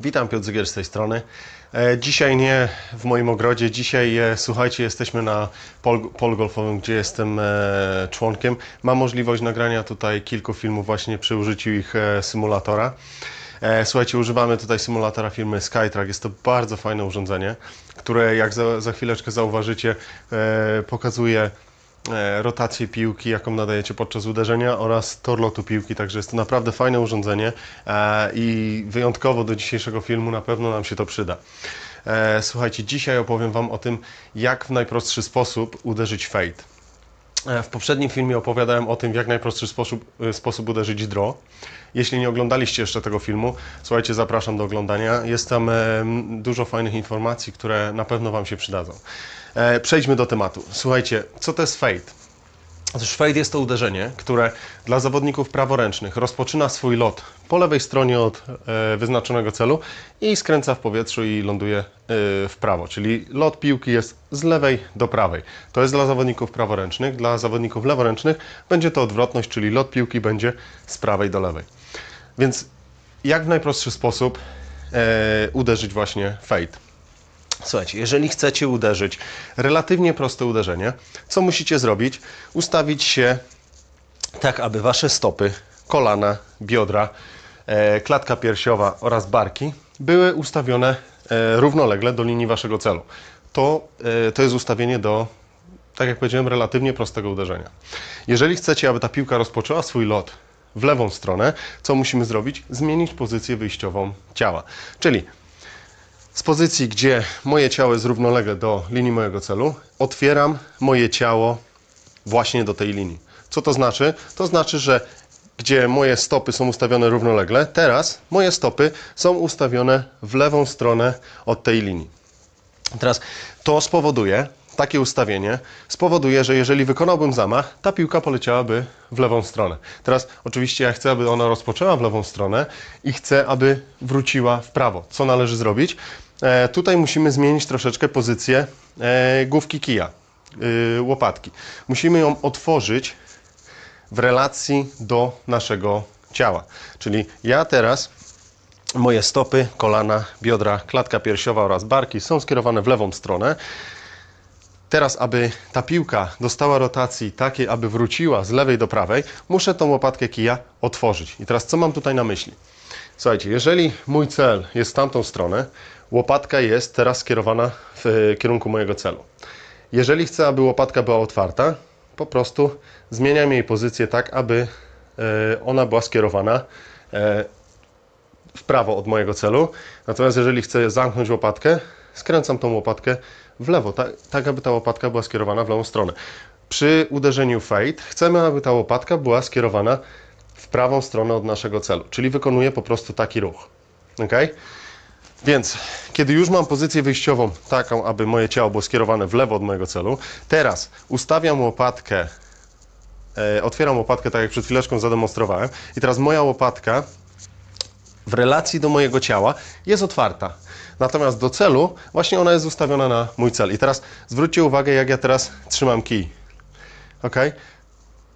Witam, Piotr Zygier z tej strony. E, Dzisiaj nie w moim ogrodzie, dzisiaj e, słuchajcie, jesteśmy na pol, golfowym, gdzie jestem e, członkiem. Mam możliwość nagrania tutaj kilku filmów właśnie przy użyciu ich symulatora. Słuchajcie, używamy tutaj symulatora firmy Skytrack. Jest to bardzo fajne urządzenie, które jak za, za chwileczkę zauważycie, pokazuje rotację piłki, jaką nadajecie podczas uderzenia oraz tor lotu piłki, także jest to naprawdę fajne urządzenie e, i wyjątkowo do dzisiejszego filmu na pewno nam się to przyda. E, Słuchajcie, dzisiaj opowiem Wam o tym, jak w najprostszy sposób uderzyć fade. E, W poprzednim filmie opowiadałem o tym, w jak najprostszy sposób, e, sposób uderzyć draw. Jeśli nie oglądaliście jeszcze tego filmu, słuchajcie, zapraszam do oglądania. Jest tam e, dużo fajnych informacji, które na pewno Wam się przydadzą. Przejdźmy do tematu. Słuchajcie, co to jest fade? Fade jest to uderzenie, które dla zawodników praworęcznych rozpoczyna swój lot po lewej stronie od e, wyznaczonego celu i skręca w powietrzu i ląduje e, w prawo, czyli lot piłki jest z lewej do prawej. To jest dla zawodników praworęcznych, dla zawodników leworęcznych będzie to odwrotność, czyli lot piłki będzie z prawej do lewej. Więc jak w najprostszy sposób e, uderzyć właśnie fade? Słuchajcie, jeżeli chcecie uderzyć relatywnie proste uderzenie, co musicie zrobić? Ustawić się tak, aby wasze stopy, kolana, biodra, e, klatka piersiowa oraz barki były ustawione e, równolegle do linii waszego celu. To, e, to jest ustawienie do, tak jak powiedziałem, relatywnie prostego uderzenia. Jeżeli chcecie, aby ta piłka rozpoczęła swój lot w lewą stronę, co musimy zrobić? Zmienić pozycję wyjściową ciała. Czyli z pozycji, gdzie moje ciało jest równolegle do linii mojego celu, otwieram moje ciało właśnie do tej linii. Co to znaczy? To znaczy, że gdzie moje stopy są ustawione równolegle, teraz moje stopy są ustawione w lewą stronę od tej linii. Teraz to spowoduje, takie ustawienie spowoduje, że jeżeli wykonałbym zamach, ta piłka poleciałaby w lewą stronę. Teraz oczywiście ja chcę, aby ona rozpoczęła w lewą stronę i chcę, aby wróciła w prawo. Co należy zrobić? E, tutaj musimy zmienić troszeczkę pozycję e, główki kija, y, łopatki. Musimy ją otworzyć w relacji do naszego ciała. Czyli ja teraz moje stopy, kolana, biodra, klatka piersiowa oraz barki są skierowane w lewą stronę. Teraz, aby ta piłka dostała rotacji takiej, aby wróciła z lewej do prawej, muszę tą łopatkę kija otworzyć. I teraz co mam tutaj na myśli? Słuchajcie, jeżeli mój cel jest w tamtą stronę, łopatka jest teraz skierowana w kierunku mojego celu. Jeżeli chcę, aby łopatka była otwarta, po prostu zmieniam jej pozycję tak, aby e, ona była skierowana e, w prawo od mojego celu. Natomiast jeżeli chcę zamknąć łopatkę, skręcam tą łopatkę w lewo, tak, tak aby ta łopatka była skierowana w lewą stronę. Przy uderzeniu fade chcemy, aby ta łopatka była skierowana w prawą stronę od naszego celu, czyli wykonuję po prostu taki ruch. ok? Więc kiedy już mam pozycję wyjściową taką, aby moje ciało było skierowane w lewo od mojego celu, teraz ustawiam łopatkę, e, otwieram łopatkę tak jak przed chwileczką zademonstrowałem i teraz moja łopatka w relacji do mojego ciała jest otwarta. Natomiast do celu właśnie ona jest ustawiona na mój cel. I teraz zwróćcie uwagę, jak ja teraz trzymam kij. Ok?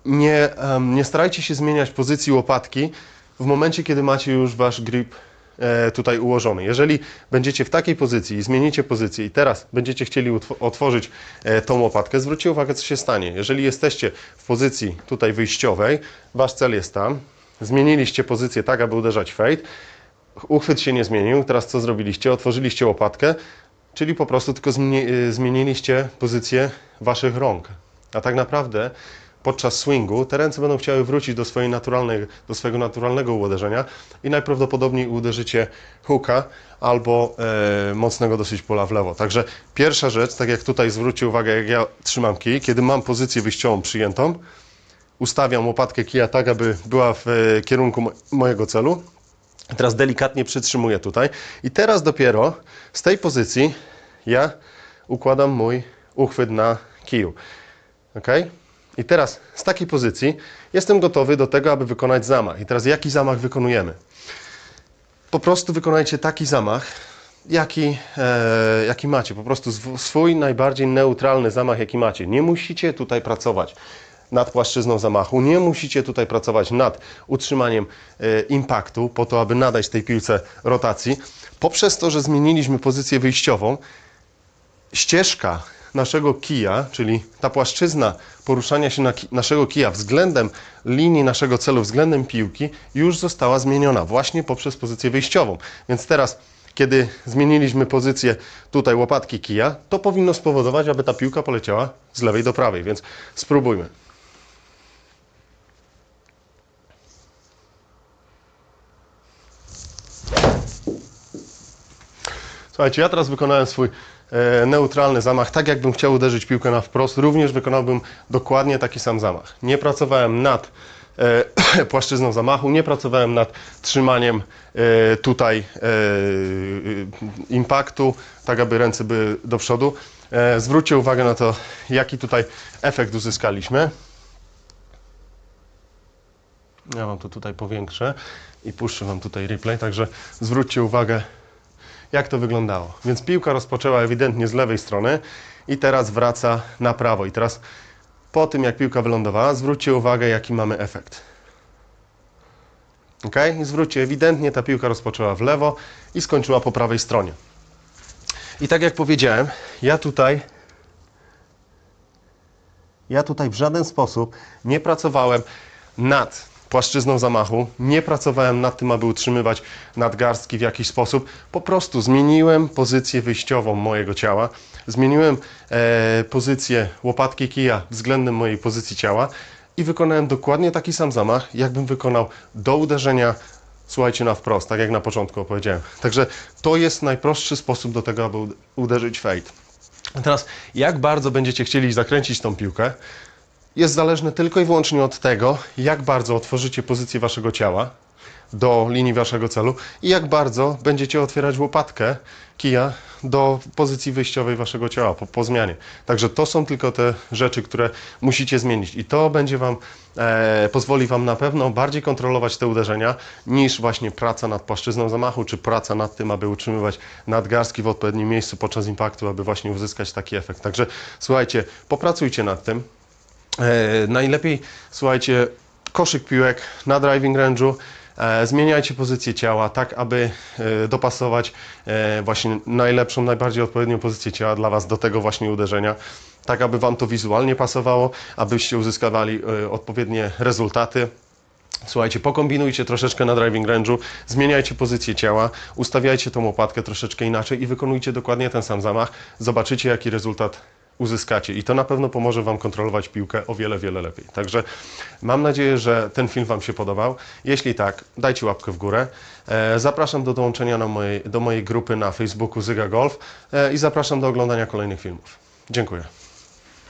Nie, em, nie starajcie się zmieniać pozycji łopatki w momencie, kiedy macie już wasz grip tutaj ułożony. Jeżeli będziecie w takiej pozycji i zmienicie pozycję i teraz będziecie chcieli otworzyć e, tą łopatkę, zwróćcie uwagę, co się stanie. Jeżeli jesteście w pozycji tutaj wyjściowej, wasz cel jest tam, zmieniliście pozycję tak, aby uderzać fade, uchwyt się nie zmienił, teraz co zrobiliście? Otworzyliście łopatkę, czyli po prostu tylko y, zmieniliście pozycję waszych rąk. A tak naprawdę podczas swingu te ręce będą chciały wrócić do, swojej naturalnej, do swojego naturalnego uderzenia i najprawdopodobniej uderzycie hooka albo e, mocnego dosyć pola w lewo. Także pierwsza rzecz, tak jak tutaj zwróćcie uwagę, jak ja trzymam kij, kiedy mam pozycję wyjściową przyjętą, ustawiam łopatkę kija tak, aby była w e, kierunku mo- mojego celu. Teraz delikatnie przytrzymuję tutaj. I teraz dopiero z tej pozycji ja układam mój uchwyt na kiju. Ok? I teraz z takiej pozycji jestem gotowy do tego, aby wykonać zamach. I teraz jaki zamach wykonujemy? Po prostu wykonajcie taki zamach, jaki, e, jaki macie. Po prostu sw- swój najbardziej neutralny zamach, jaki macie. Nie musicie tutaj pracować nad płaszczyzną zamachu. Nie musicie tutaj pracować nad utrzymaniem e, impaktu, po to, aby nadać tej piłce rotacji. Poprzez to, że zmieniliśmy pozycję wyjściową, ścieżka naszego kija, czyli ta płaszczyzna poruszania się na ki- naszego kija względem linii naszego celu, względem piłki, już została zmieniona właśnie poprzez pozycję wyjściową. Więc teraz, kiedy zmieniliśmy pozycję tutaj łopatki kija, to powinno spowodować, aby ta piłka poleciała z lewej do prawej. Więc spróbujmy. Słuchajcie, ja teraz wykonałem swój neutralny zamach, tak jakbym chciał uderzyć piłkę na wprost, również wykonałbym dokładnie taki sam zamach. Nie pracowałem nad e, płaszczyzną zamachu, nie pracowałem nad trzymaniem e, tutaj e, e, impaktu, tak aby ręce były do przodu. E, zwróćcie uwagę na to, jaki tutaj efekt uzyskaliśmy. Ja Wam to tutaj powiększę i puszczę Wam tutaj replay, także zwróćcie uwagę, jak to wyglądało. Więc piłka rozpoczęła ewidentnie z lewej strony i teraz wraca na prawo. I teraz po tym, jak piłka wylądowała, zwróćcie uwagę, jaki mamy efekt. Ok? I zwróćcie, ewidentnie ta piłka rozpoczęła w lewo i skończyła po prawej stronie. I tak jak powiedziałem, ja tutaj ja tutaj w żaden sposób nie pracowałem nad płaszczyzną zamachu, nie pracowałem nad tym, aby utrzymywać nadgarstki w jakiś sposób. Po prostu zmieniłem pozycję wyjściową mojego ciała, zmieniłem e, pozycję łopatki kija względem mojej pozycji ciała i wykonałem dokładnie taki sam zamach, jakbym wykonał do uderzenia słuchajcie, na wprost, tak jak na początku opowiedziałem. Także to jest najprostszy sposób do tego, aby ud- uderzyć fade. Teraz, jak bardzo będziecie chcieli zakręcić tą piłkę, jest zależne tylko i wyłącznie od tego, jak bardzo otworzycie pozycję waszego ciała do linii waszego celu i jak bardzo będziecie otwierać łopatkę kija do pozycji wyjściowej waszego ciała po, po zmianie. Także to są tylko te rzeczy, które musicie zmienić i to będzie wam e, pozwoli wam na pewno bardziej kontrolować te uderzenia niż właśnie praca nad płaszczyzną zamachu, czy praca nad tym, aby utrzymywać nadgarstki w odpowiednim miejscu podczas impaktu, aby właśnie uzyskać taki efekt. Także słuchajcie, popracujcie nad tym. E, najlepiej, słuchajcie, koszyk piłek na driving range'u. E, zmieniajcie pozycję ciała, tak aby e, dopasować właśnie najlepszą, najbardziej odpowiednią pozycję ciała dla Was do tego właśnie uderzenia. Tak, aby Wam to wizualnie pasowało, abyście uzyskawali odpowiednie rezultaty. Słuchajcie, pokombinujcie troszeczkę na driving range'u, zmieniajcie pozycję ciała, ustawiajcie tą łopatkę troszeczkę inaczej i wykonujcie dokładnie ten sam zamach. Zobaczycie, jaki rezultat uzyskacie i to na pewno pomoże Wam kontrolować piłkę o wiele, wiele lepiej. Także mam nadzieję, że ten film Wam się podobał. Jeśli tak, dajcie łapkę w górę. E, zapraszam do dołączenia na mojej, do mojej grupy na Facebooku Zyga Golf e, i zapraszam do oglądania kolejnych filmów. Dziękuję.